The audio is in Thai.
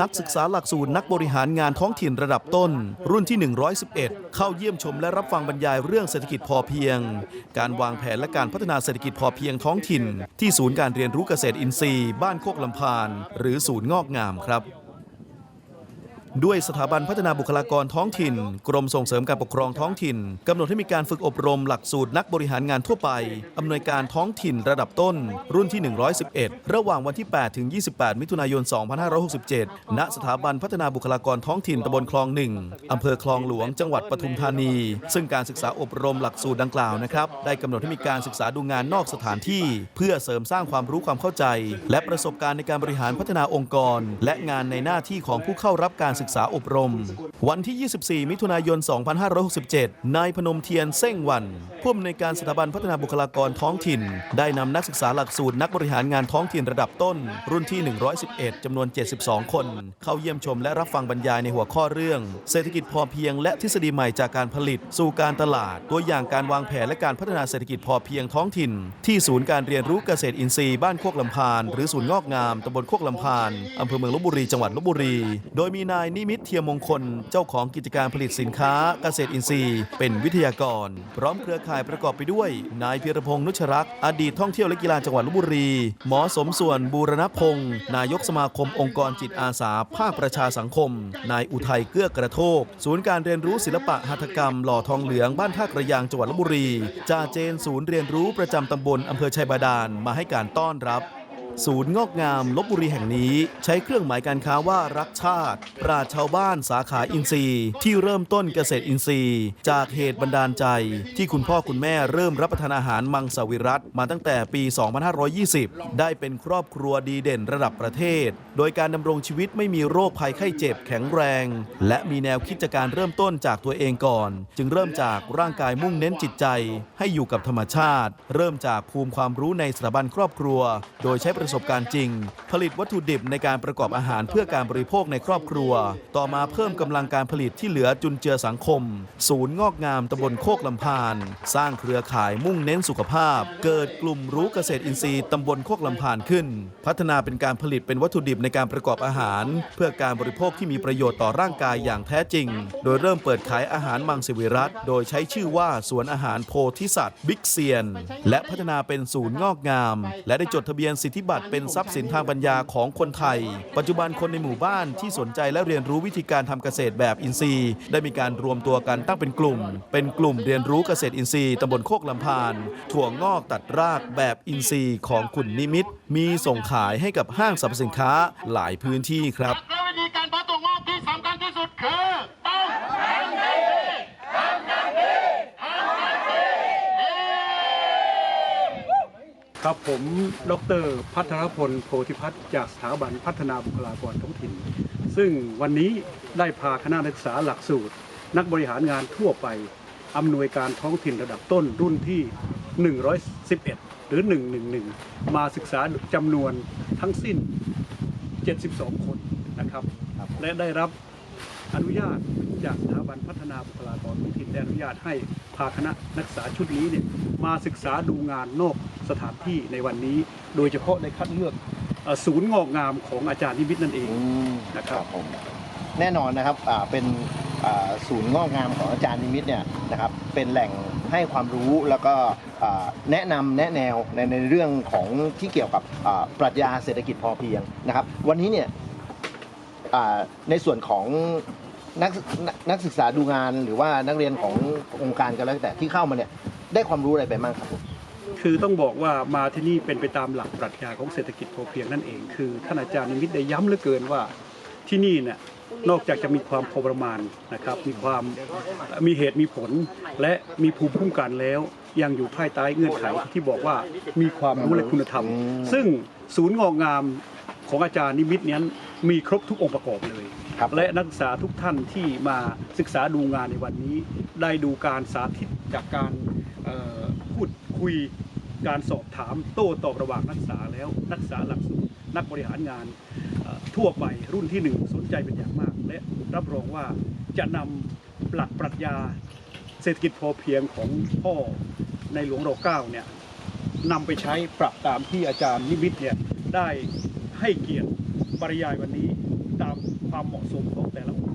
นักศึกษาหลักสูตรนักบริหารงานท้องถิ่นระดับต้น รุ่นที่ 111 เข้าเยี่ยมชมและรับฟังบรรยายเรื่องเศรษฐกิจพอเพียง การวางแผนและการพัฒนาเศรษฐกิจพอเพียงท้องถิ่น ที่ศูนย์การเรียนรู้เกษตรอินทรีย์ บ้านโคกลำพาน หรือศูนย์งอกงามครับ ด้วยสถาบันพัฒนาบุคลากรท้องถิ่น กรมส่งเสริมการปกครองท้องถิ่นกำหนดให้มีการฝึกอบรมหลักสูตรนักบริหารงานทั่วไปอำนวยการท้องถิ่นระดับต้น รุ่นที่ 111 ระหว่างวันที่ 8 ถึง 28 มิถุนายน 2567 ณ สถาบันพัฒนาบุคลากรท้องถิ่นตำบลคลองหนึ่งอำเภอคลองหลวงจังหวัดปทุมธานี ซึ่งการศึกษาอบรมหลักสูตรดังกล่าวนะครับได้กำหนดให้มีการศึกษาดูงานนอกสถานที่ เพื่อเสริมสร้างความรู้ความเข้าใจ และประสบการณ์ในการบริหารพัฒนาองค์กร และงานในหน้าที่ของผู้เข้ารับการศึกษาอบรม วันที่ 24 มิถุนายน 2567 นายพนมเทียนเส้งวันผู้อำนวยการสถาบันพัฒนาบุคลากรท้องถิ่น ได้นำนักศึกษาหลักสูตรนักบริหารงานท้องถิ่นระดับต้น รุ่นที่ 111 จำนวน 72 คน เข้าเยี่ยมชมและรับฟังบรรยายในหัวข้อเรื่อง เศรษฐกิจพอเพียง และทฤษฎีใหม่จากการผลิต สู่การตลาด ตัวอย่างการวางแผนและการพัฒนาเศรษฐกิจพอเพียงท้องถิ่น ที่ศูนย์การเรียนรู้เกษตรอินทรีย์บ้านโคกลำพาน หรือศูนย์งอกงามตำบลโคกลำพานอำเภอเมืองลบบุรีจังหวัดลบบุรี โดยมีนายนิมิตเทียมมงคลเจ้าของกิจการผลิตสินค้าเกษตรอินทรีย์ เป็นวิทยากร พร้อมเครือข่ายประกอบไปด้วยนายพีรพงษ์นุชรักษ์อดีตท่องเที่ยวและกีฬาจังหวัดลบบุรี หมอสมส่วนบูรณพงศ์นายกสมาคมองค์กรจิตอาสา ภาคประชาสังคม นายอุทัยเกื้อกระโทก ศูนย์การเรียนรู้ศิลปะหัตถกรรม หล่อทองเหลืองบ้านท่ากระยางจังหวัดลบบุรีจ่าเจนศูนย์เรียนรู้ประจำตำบลอำเภอชัยบาดาลมาให้การต้อนรับ ศูนย์งอกงามลบบุรีแห่งนี้ ใช้เครื่องหมายการค้าว่ารักชาติ ปราชชาวบ้านสาขาอินทรีย์ ที่เริ่มต้นเกษตรอินทรีย์ จากเหตุบันดาลใจ ที่คุณพ่อคุณแม่เริ่มรับประทานอาหารมังสวิรัตมาตั้งแต่ปี 2520 ได้เป็นครอบครัวดีเด่นระดับประเทศ โดยการดำรงชีวิตไม่มีโรคภัยไข้เจ็บแข็งแรง และมีแนวคิดจากการเริ่มต้นจากตัวเองก่อน จึงเริ่มจากร่างกายมุ่งเน้นจิตใจ ให้อยู่กับธรรมชาติ เริ่มจากภูมิความรู้ในสถาบันครอบครัว โดยใช้ประประสบการณ์จริง ผลิตวัตถุดิบในการประกอบอาหารเพื่อการบริโภคในครอบครัว ต่อมาเพิ่มกำลังการผลิตที่เหลือจุนเจือสังคม ศูนย์งอกงามตำบลโคกลำพาน สร้างเครือข่ายมุ่งเน้นสุขภาพ เกิดกลุ่มรู้เกษตรอินทรีย์ตำบลโคกลำพานขึ้น พัฒนาเป็นการผลิตเป็นวัตถุดิบในการประกอบอาหาร เพื่อการบริโภคที่มีประโยชน์ต่อร่างกายอย่างแท้จริง โดยเริ่มเปิดขายอาหารมังสวิรัตโดยใช้ชื่อว่าสวนอาหารโพธิสัตว์บิ๊กเซียน และพัฒนาเป็นศูนย์งอกงาม และได้จดทะเบียนสิทธิบัตรเป็นทรัพย์สินทางปัญญาของคนไทย ปัจจุบันคนในหมู่บ้านที่สนใจและเรียนรู้วิธีการทำเกษตรแบบอินทรีย์ ได้มีการรวมตัวกันตั้งเป็นกลุ่ม เป็นกลุ่มเรียนรู้เกษตรอินทรีย์ตำบลโคกลำพานถั่วงอกตัดรากแบบอินทรีย์ของคุณนิมิตมีส่งขายให้กับห้างสรรพสินค้าหลายพื้นที่ครับ และวิธีการเพาะตัวงอกที่สำคัญที่สุดคือต้องทำอย่างดีทำอย่างดี ครับผมดรพัทรพลโพธิพัฒน์จากสถาบันพัฒนาบุคลากรท้องถิ่น ซึ่งวันนี้ได้พาคณะนักศึกษาหลักสูตร นักบริหารงานทั่วไปอำนวยการท้องถิ่นระดับต้นรุ่นที่ 111 หรือ 111 มาศึกษาจำนวนทั้งสิ้น 72 คนนะครับ และได้รับอนุญาต จากสถาบันพัฒนาบุคลากรท้องถิ่นได้อนุญาตให้พาคณะนักศึกษาชุดนี้เนี่ยมาศึกษาดูงานนอกสถานที่ในวันนี้ โดยเฉพาะในคัดเลือกเอ่อศูนย์งอกงามของอาจารย์นิมิตนั่นเองอืมนะครับ ผมแน่นอนนะครับอ่าเป็นอ่าศูนย์งอกงามของอาจารย์นิมิตเนี่ยนะครับเป็นแหล่งให้ความรู้แล้วก็อ่าแนะนำแนะแนวในในเรื่องของที่เกี่ยวกับอ่าปรัชญาเศรษฐกิจพอเพียงนะครับ วันนี้เนี่ยอ่าในส่วนของ นักศึกนักนักศึกษาดูงานหรือว่านักเรียนขององค์การก็แล้วแต่ที่เข้ามาเนี่ยได้ความรู้อะไรไปบ้างครับผมคือต้องบอกว่ามาที่นี่เป็นไปตามหลักปรัชญาของเศรษฐกิจพอเพียงนั่นเอง คือท่านอาจารย์นิมิตได้ย้ำเหลือเกินว่าที่นี่เนี่ยนอกจากจะมีความพอประมาณนะครับมีความมีเหตุมีผล และมีภูมิคุ้มกันแล้วยังอยู่ภายใต้เงื่อนไขที่บอกว่ามีความรู้และคุณธรรมอืมซึ่งศูนย์งอกงามของอาจารย์นิมิตเนี้ยมีครบทุกองค์ประกอบเลย ครับ และนักศึกษาทุกท่านที่มาศึกษาดูงานในวันนี้ ได้ดูการสาธิตจากการเอ่อพูดคุยการสอบถามโต้ตอบระหว่างนักศึกษาแล้วนักศึกษาหลักสูตรนักบริหารงานเอ่อทั่วไปรุ่นที่หนึ่งสนใจเป็นอย่างมาก และรับรองว่าจะนำหลักปรัชญาเศรษฐกิจพอเพียงของพ่อในหลวงรเก้าเนี่ยนำไปใช้ปรับตามที่อาจารย์นิมิตเนี่ยได้ให้เกียรติปริยายวันนี้ ความเหมาะสมของแต่ละองค์